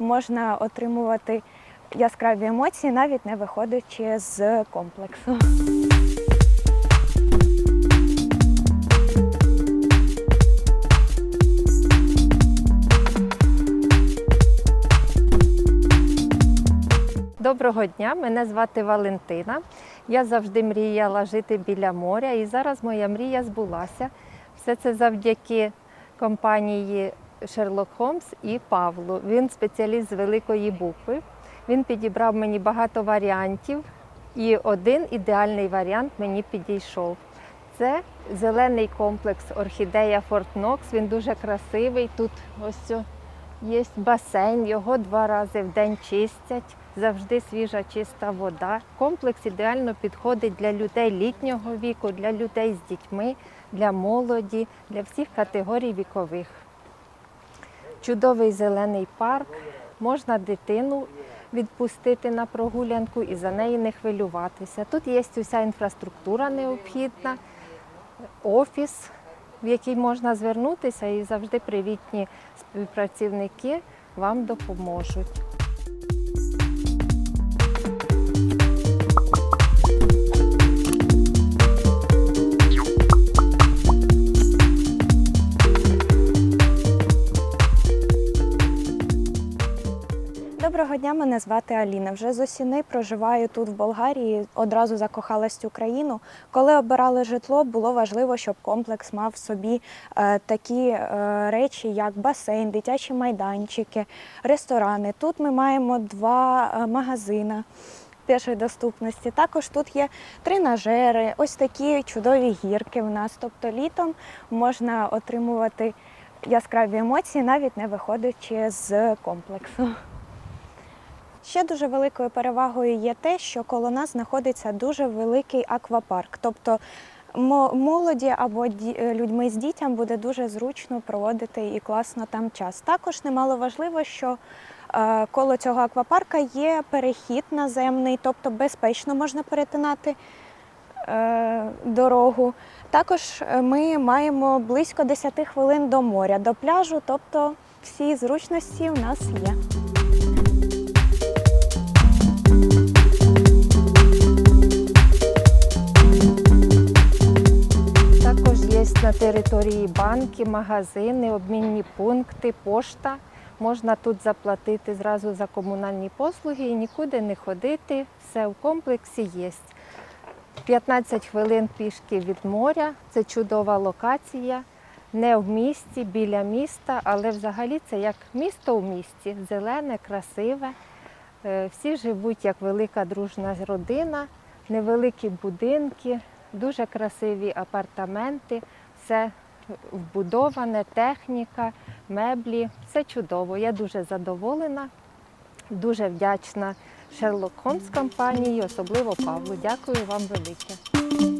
можна отримувати яскраві емоції, навіть не виходячи з комплексу. Доброго дня, мене звати Валентина. Я завжди мріяла жити біля моря, і зараз моя мрія збулася. Все це завдяки компанії Sherlock Holmes і Павлу. Він спеціаліст з великої букви. Він підібрав мені багато варіантів, і один ідеальний варіант мені підійшов. Це зелений комплекс орхідея Форт Нокс. Він дуже красивий. Тут ось є басейн, його два рази в день чистять. Завжди свіжа чиста вода. Комплекс ідеально підходить для людей літнього віку, для людей з дітьми, для молоді, для всіх категорій вікових. Чудовий зелений парк. Можна дитину відпустити на прогулянку і за неї не хвилюватися. Тут є уся інфраструктура необхідна, офіс, в який можна звернутися, і завжди привітні співпрацівники вам допоможуть. Доброго дня, мене звати Аліна. Вже з осіни проживаю тут в Болгарії. Одразу закохалась Україну. Коли обирали житло, було важливо, щоб комплекс мав в собі е, такі е, речі, як басейн, дитячі майданчики, ресторани. Тут ми маємо два е, магазини. Першої доступності. Також тут є тренажери, ось такі чудові гірки в нас. Тобто літом можна отримувати яскраві емоції, навіть не виходячи з комплексу. Ще дуже великою перевагою є те, що коло нас знаходиться дуже великий аквапарк. Тобто молоді або е, людьми з дітям буде дуже зручно проводити і класно там час. Також немало важливо, що е, коло цього аквапарка є перехід наземний, тобто безпечно можна перетинати е, дорогу. Також ми маємо близько 10 хвилин до моря, до пляжу, тобто всі зручності у нас є. На території банки, магазини, обмінні пункти, пошта. Можна тут заплатити зразу за комунальні послуги і нікуди не ходити. Все в комплексі є. 15 хвилин пішки від моря. Це чудова локація. Не в місті, біля міста, але взагалі це як місто в місті, зелене, красиве. Е, Всі живуть як велика дружна родина, невеликі будинки, дуже красиві апартаменти, все вбудоване, техніка, меблі. Все чудово. Я дуже задоволена, дуже вдячна Шерлок Холмс компанії, особливо Павлу. Дякую вам велике.